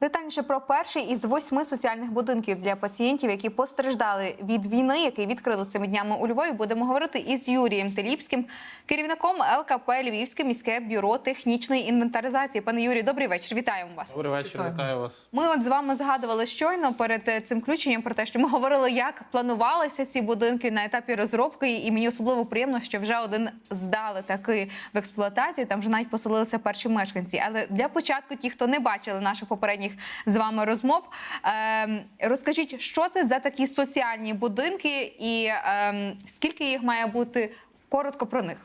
Детальніше про перший із восьми соціальних будинків для пацієнтів, які постраждали від війни, який відкрили цими днями у Львові. Будемо говорити із Юрієм Теліпським, керівником ЛКП Львівське міське бюро технічної інвентаризації. Пане Юрію, добрий вечір. Вітаємо вас. Добрий вечір, вітаю вас. Ми от з вами згадували щойно перед е, цим включенням про те, що ми говорили, як планувалися ці будинки на етапі розробки, і мені особливо приємно, що вже один здали таки в експлуатацію. Там вже навіть поселилися перші мешканці. Але для початку, ті, хто не бачили наших попередніх з вами розмов, ем, розкажіть, що це за такі соціальні будинки, і ем, скільки їх має бути коротко про них.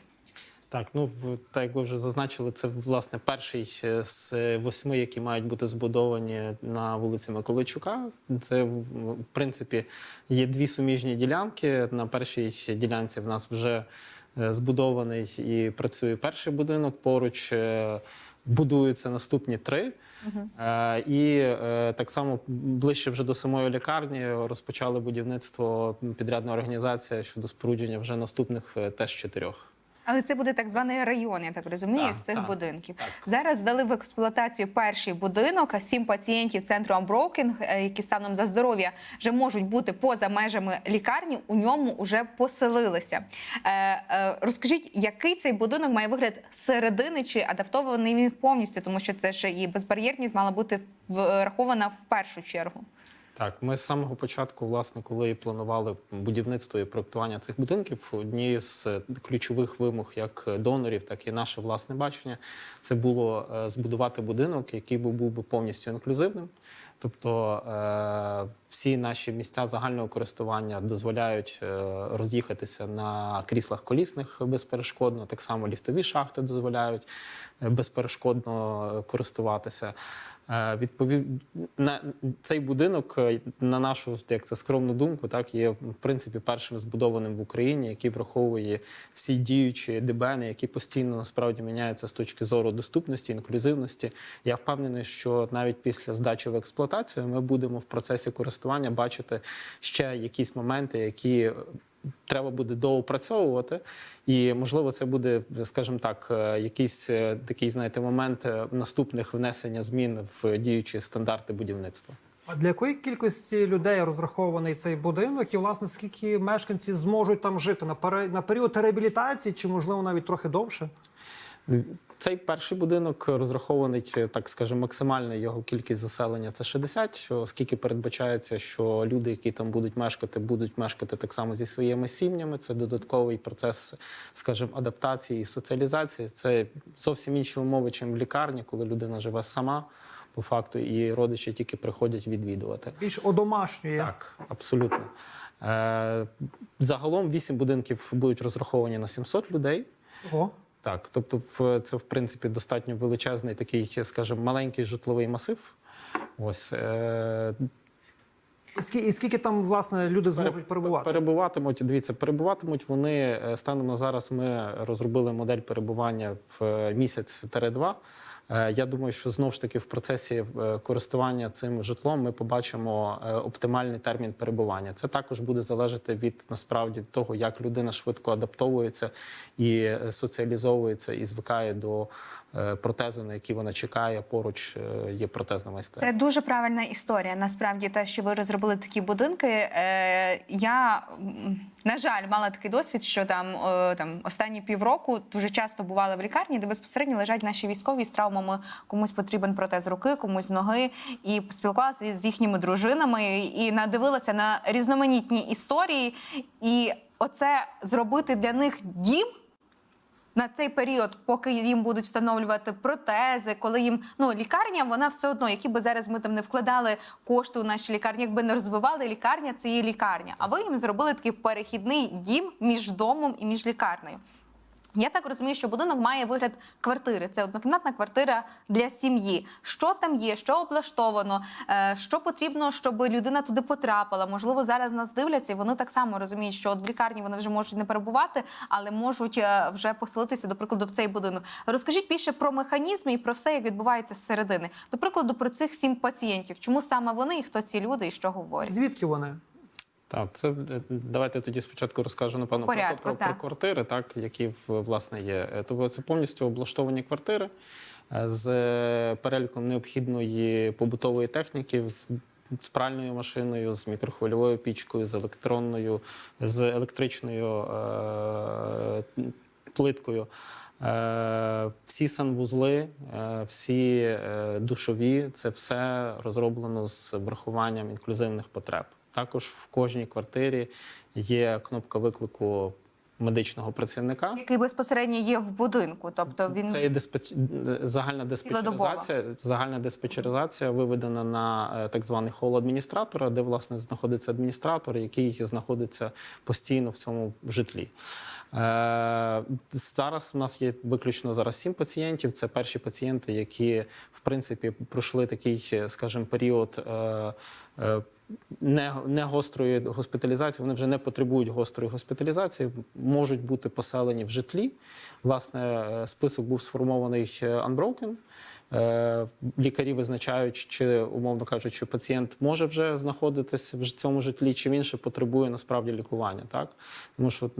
Так, ну так як ви вже зазначили, це власне перший е, з восьми, які мають бути збудовані на вулиці Миколайчука. Це в в принципі є дві суміжні ділянки. На першій ділянці в нас вже е, збудований і працює перший будинок. Поруч е, будуються наступні три. Е, І е, так само ближче вже до самої лікарні розпочали будівництво підрядна організація щодо спорудження вже наступних е, теж чотирьох. Але це буде так званий район, я так розумію, Так, з цих так, будинків. так. Зараз здали в експлуатацію перший будинок. а Сім пацієнтів центру Unbroken, е, які станом за здоров'я вже можуть бути поза межами лікарні. У ньому вже поселилися. Е, е, розкажіть, який цей будинок має вигляд зсередини, чи адаптований він повністю, тому що це ще і безбар'єрність мала бути врахована в першу чергу. Так, ми з самого початку, власне, коли планували будівництво і проектування цих будинків, однією з е, ключових вимог як донорів, так і наше власне бачення, це було е, збудувати будинок, який би був би повністю інклюзивним. Тобто е, всі наші місця загального користування дозволяють роз'їхатися на кріслах колісних безперешкодно. Так само ліфтові шахти дозволяють безперешкодно користуватися. Е, Відповів на цей будинок, е, на нашу як це скромну думку, так є в принципі першим збудованим в Україні, який враховує всі діючі ДБНи, які постійно насправді міняються з точки зору доступності, інклюзивності. Я впевнений, що навіть після здачі в експлуатацію ми будемо в процесі користування бачити ще якісь моменти, які треба буде доопрацьовувати, і можливо, це буде, скажімо так, е, якийсь е, такий, знаєте, момент е, наступних внесення змін в діючі стандарти будівництва. А для якої кількості людей розрахований цей будинок? І власне скільки мешканці зможуть там жити на період реабілітації, чи можливо навіть трохи довше? Цей перший будинок розрахований, так скажемо, максимальна його кількість заселення це 60, оскільки передбачається, що люди, які там будуть мешкати, будуть мешкати так само зі своїми сім'ями. Це додатковий процес, скажімо, адаптації і соціалізації. Це зовсім інші умови, чим в лікарні, коли людина живе сама по факту, і родичі тільки приходять відвідувати. Більш одомашнює. Так, абсолютно. Е, загалом вісім будинків будуть розраховані на 700 людей. Ого. Так, тобто, в- це в принципі достатньо величезний такий, скажімо, маленький житловий масив. Ось е, І скільки, там власне люди зможуть перебувати? Перебуватимуть. Дивіться, перебуватимуть вони е, станом на зараз. Ми розробили модель перебування в е, місяць-два. Е, Я думаю, що знову ж таки в процесі е, користування цим житлом ми побачимо е, оптимальний термін перебування. Це також буде залежати від насправді того, як людина швидко адаптовується і соціалізовується і звикає до е, протезу, на який вона чекає. Поруч е, є протезна майстерня. Це дуже правильна історія. Насправді, те, що ви розробили такі будинки. Е, я на жаль мала такий досвід, що там, там останні півроку дуже часто бували в лікарні, де безпосередньо лежать наші військові з травмами. Комусь потрібен протез руки, комусь ноги, і спілкувалася з їхніми дружинами і надивилася на різноманітні історії. І оце зробити для них дім на цей період, поки їм будуть встановлювати протези, коли їм ну лікарня, вона все одно, які би зараз ми там не вкладали кошти у наші лікарні, якби не розвивали лікарня, це є лікарня. А ви їм зробили такий перехідний дім між домом і між лікарнею. Я так розумію, що будинок має вигляд квартири. Це однокімнатна квартира для сім'ї. Що там є, що облаштовано, е, що потрібно, щоб людина туди потрапила. Можливо, зараз нас дивляться, і вони так само розуміють, що от в лікарні вони вже можуть не перебувати, але можуть е, вже поселитися, до прикладу, в цей будинок. Розкажіть більше про механізми і про все, як відбувається зсередини. До прикладу, про цих сім пацієнтів. Чому саме вони і хто ці люди, і що говорять? Звідки вони? Так, це е, давайте тоді спочатку розкажу напевно Порядку, про, про, про квартири, так які в- власне є. Е, Тобто це повністю облаштовані квартири е, з переліком необхідної побутової техніки. з- з пральною машиною, з мікрохвильовою пічкою, з електронною, з електричною е, плиткою. Е, всі санвузли, е, всі душові це все розроблено з врахуванням інклюзивних потреб. Також в кожній квартирі є кнопка виклику медичного працівника. Який безпосередньо є в будинку, тобто він Це є диспетч... загальна диспетчеризація. Загальна диспетчеризація виведена на е, так званий хол адміністратора, де власне знаходиться адміністратор, який знаходиться постійно в цьому житлі. Е, зараз у нас є виключно зараз сім пацієнтів. Це перші пацієнти, які в принципі пройшли такий, скажімо, період. е, е, не, не гострої госпіталізації, вони вже не потребують гострої госпіталізації, можуть бути поселені в житлі. Власне, е, список був сформований е, Unbroken. Е, Лікарі визначають, чи, умовно кажучи, чи пацієнт може вже знаходитися в цьому житлі, чи він ще потребує насправді лікування. Так? Тому що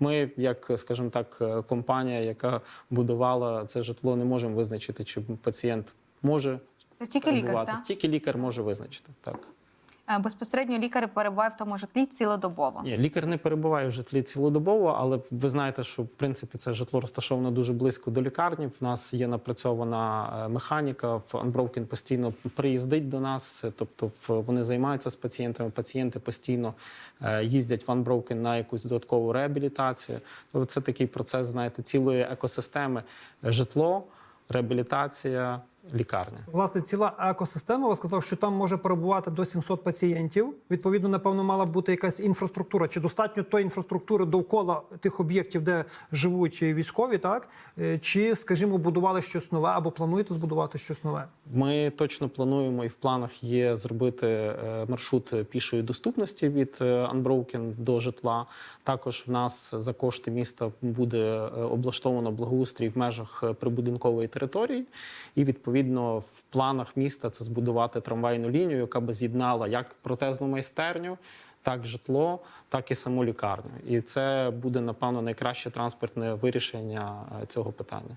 ми, як, скажімо так, компанія, яка будувала це житло, не можемо визначити, чи пацієнт може це тільки лікар, так? Тільки лікар може визначити. Так. Е, Безпосередньо лікар перебуває в тому житлі цілодобово. Ні, лікар не перебуває в житлі цілодобово, але ви знаєте, що в принципі це житло розташовано дуже близько до лікарні. В нас є напрацьована е, механіка. В Unbroken постійно приїздить до нас, е, тобто вони займаються з пацієнтами. Пацієнти постійно їздять в Unbroken на якусь додаткову реабілітацію. Тобто це такий процес, знаєте, цілої екосистеми: житло, реабілітація, лікарня. Власне, ціла екосистема, ви сказали, що там може перебувати до 700 пацієнтів. Відповідно, напевно, мала бути якась інфраструктура. Чи достатньо тої інфраструктури довкола тих об'єктів, де живуть військові, так? Е, Чи, скажімо, будували щось нове або плануєте збудувати щось нове? Ми точно плануємо і в планах є зробити е, маршрут пішої доступності від е, Unbroken до житла. Також в нас за кошти міста буде облаштовано благоустрій в межах прибудинкової території. І відповідно в планах міста це збудувати трамвайну лінію, яка би з'єднала як протезну майстерню. Так, житло, так і саму лікарню, і це буде напевно найкраще транспортне вирішення е, цього питання.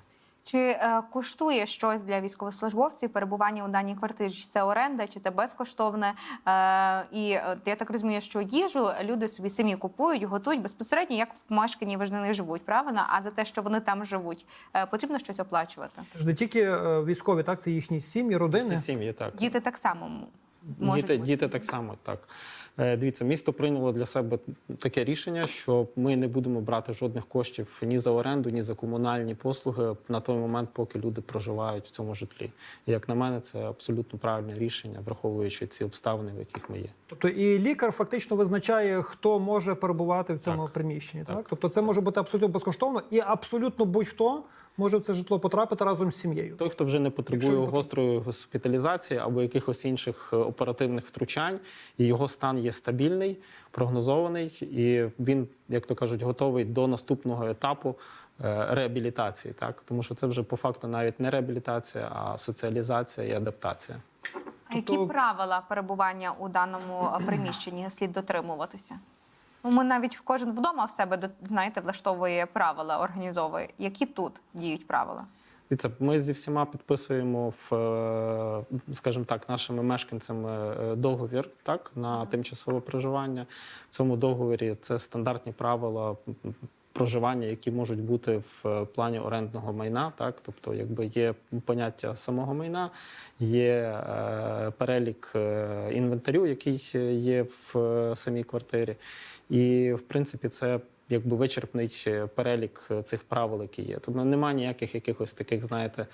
Чи е, коштує щось для військовослужбовців перебування у даній квартирі? Чи це оренда, чи це безкоштовне? Е, і е, я так розумію, що їжу люди собі самі купують, готують безпосередньо, як в помешканні вони не живуть, правильно? А за те, що вони там живуть, е, потрібно щось оплачувати. Це ж не тільки е, військові, так це їхні сім'ї, родини. Ті сім'ї так. Діти так само можуть Діти, бути. діти так само, так. Е, Дивіться, місто прийняло для себе таке рішення, що ми не будемо брати жодних коштів ні за оренду, ні за комунальні послуги на той момент, поки люди проживають в цьому житлі. І, як на мене, це абсолютно правильне рішення, враховуючи ці обставини, в яких ми є. Тобто і лікар фактично визначає, хто може перебувати в цьому Так. приміщенні. Так? Так. тобто це може бути абсолютно безкоштовно, і абсолютно будь-хто може в це житло потрапити разом з сім'єю. Той, хто вже не потребує гострої госпіталізації або якихось інших е, оперативних втручань, і його стан є стабільний, прогнозований, і він, як то кажуть, готовий до наступного етапу е, реабілітації. Так, тому що це вже по факту навіть не реабілітація, а соціалізація і адаптація. А які Тобто- правила перебування у даному е, приміщенні слід дотримуватися? Ну, ми навіть в кожен вдома в себе до- знаєте, влаштовує правила, організовує. Які тут діють правила? Дивіться, ми зі всіма підписуємо в, е, скажімо так, нашими мешканцями е, договір так на тимчасове проживання. В цьому договорі це стандартні правила проживання, які можуть бути в е, плані орендного майна. Так, тобто, якби є поняття самого майна, є е, перелік інвентарю, який є в самій квартирі, і в принципі це якби вичерпний перелік е, цих правил, які є. Тобто немає ніяких якихось таких, знаєте,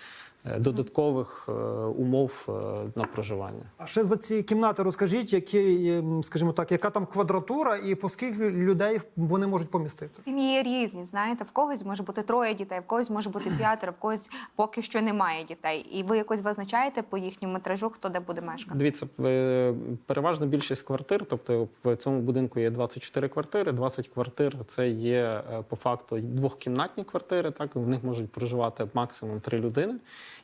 додаткових е, умов е, на проживання. А ще за ці кімнати розкажіть, які, ем, скажімо так, яка там квадратура і по скільки людей вони можуть помістити? Сім'ї є різні, знаєте, в когось може бути троє дітей, в когось може бути п'ятеро, в когось поки що немає дітей. І ви якось визначаєте по їхньому метражу, хто де буде мешкати. Дивіться, в- переважна більшість квартир, тобто в цьому будинку є 24 квартири. 20 квартир це є е, по факту двохкімнатні квартири. Так в них можуть проживати максимум три людини.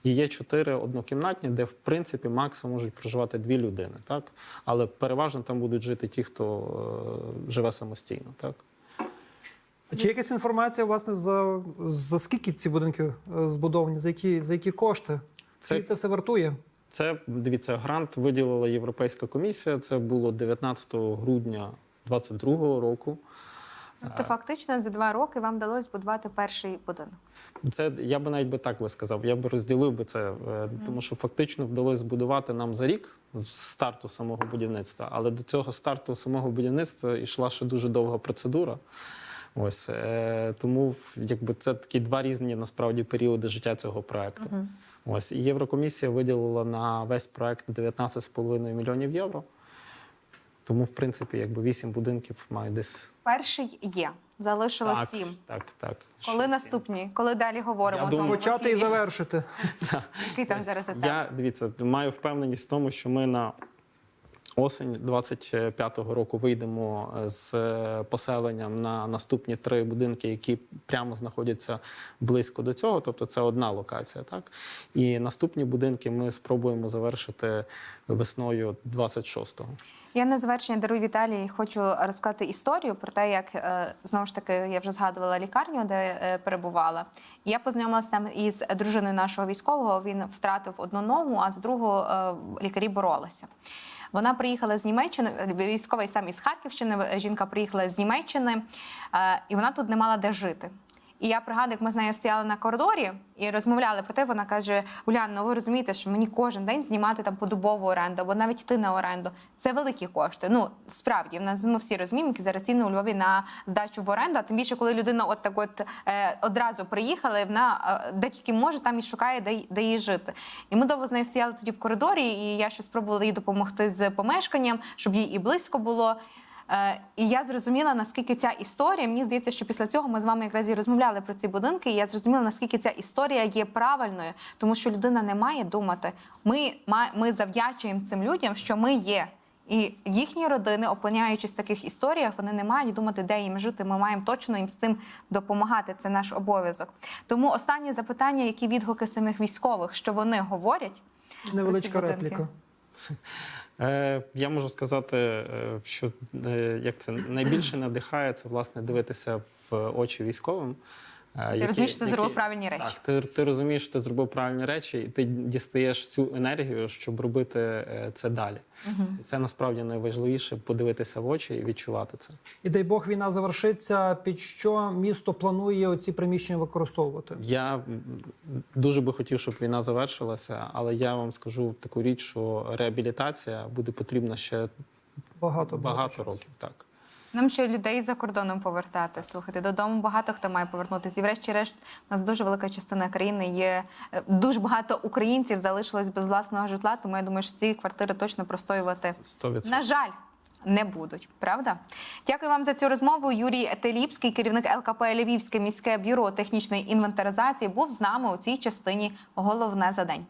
І є чотири однокімнатні, де в принципі максимум можуть проживати дві людини, так але переважно там будуть жити ті, хто е, живе самостійно, так. Чи якась інформація, власне, за, за скільки ці будинки е, збудовані, за які, за які кошти? Це- це все вартує? Це дивіться, грант виділила Європейська комісія. Це було 19 грудня 2022 року. Тобто, фактично, за два роки вам вдалося збудувати перший будинок. Це я би навіть би так би сказав. Я би розділив би це, е, тому що фактично вдалося збудувати нам за рік з старту самого будівництва. Але до цього старту самого будівництва йшла ще дуже довга процедура. Ось е, тому якби це такі два різні насправді періоди життя цього проекту. Ось і Єврокомісія виділила на весь проект 19,5 мільйонів євро. Тому, в принципі, якби вісім будинків мають десь Перший є. Залишилось так, сім. так, так. Коли ще сім. наступні? Коли далі говоримо Я думаю- Почати і завершити. Який там зараз етап? Я дивіться, маю впевненість в тому, що ми на осень 25-го року вийдемо з е, поселенням на наступні три будинки, які прямо знаходяться близько до цього. Тобто це одна локація. Так і наступні будинки ми спробуємо завершити весною 26-го. Я на завершення даруй Віталії. Хочу розказати історію про те, як е, знову ж таки я вже згадувала лікарню, де е, перебувала. Я познайомилася там із дружиною нашого військового. Він втратив одну ногу, а з другого е, лікарі боролися. Вона приїхала з Німеччини, військовий сам із Харківщини. Жінка приїхала з Німеччини, е, і вона тут не мала де жити. І я пригадую, як ми з нею стояли на коридорі і розмовляли про те. Вона каже: Улян, ну ви розумієте, що мені кожен день знімати там подобову оренду або навіть йти на оренду. Це великі кошти. Ну справді в нас ми всі розуміємо, які зараз ціни у Львові на здачу в оренду. А тим більше, коли людина от так от е, одразу приїхала, і вона е, де тільки може, там і шукає, де, де їй жити. І ми довго з нею стояли тоді в коридорі, і я ще спробувала їй допомогти з помешканням, щоб їй і близько було. Е, і я зрозуміла, наскільки ця історія. Мені здається, що після цього ми з вами якраз і розмовляли про ці будинки. І я зрозуміла, наскільки ця історія є правильною, тому що людина не має думати. Ми, ми завдячуємо цим людям, що ми є. І їхні родини, опиняючись в таких історіях, вони не мають думати, де їм жити. Ми маємо точно їм з цим допомагати. Це наш обов'язок. Тому останнє запитання, які відгуки самих військових, що вони говорять. Невеличка репліка. Е, я можу сказати, е, що е, як це найбільше надихає, це власне дивитися в очі військовим. Е, Ти розумієш, що ти зробив правильні речі. Так, ти, ти розумієш, що ти зробив правильні речі, і ти дістаєш цю енергію, щоб робити е, це далі. І це насправді найважливіше подивитися в очі і відчувати це. І дай Бог війна завершиться. Під що місто планує ці приміщення використовувати? Я дуже би хотів, щоб війна завершилася, але я вам скажу таку річ, що реабілітація буде потрібна ще Багато багато років. Так. Нам ще людей за кордоном повертати. Слухайте, додому багато хто має повернутися. І врешті-решт, у нас дуже велика частина країни є. е, Дуже багато українців залишилось без власного житла. Тому я думаю, що ці квартири точно простоювати 100%. на жаль. Не будуть, правда? Дякую вам за цю розмову. Юрій Теліпський, керівник ЛКП Львівське міське бюро технічної інвентаризації, був з нами у цій частині. Головне за день.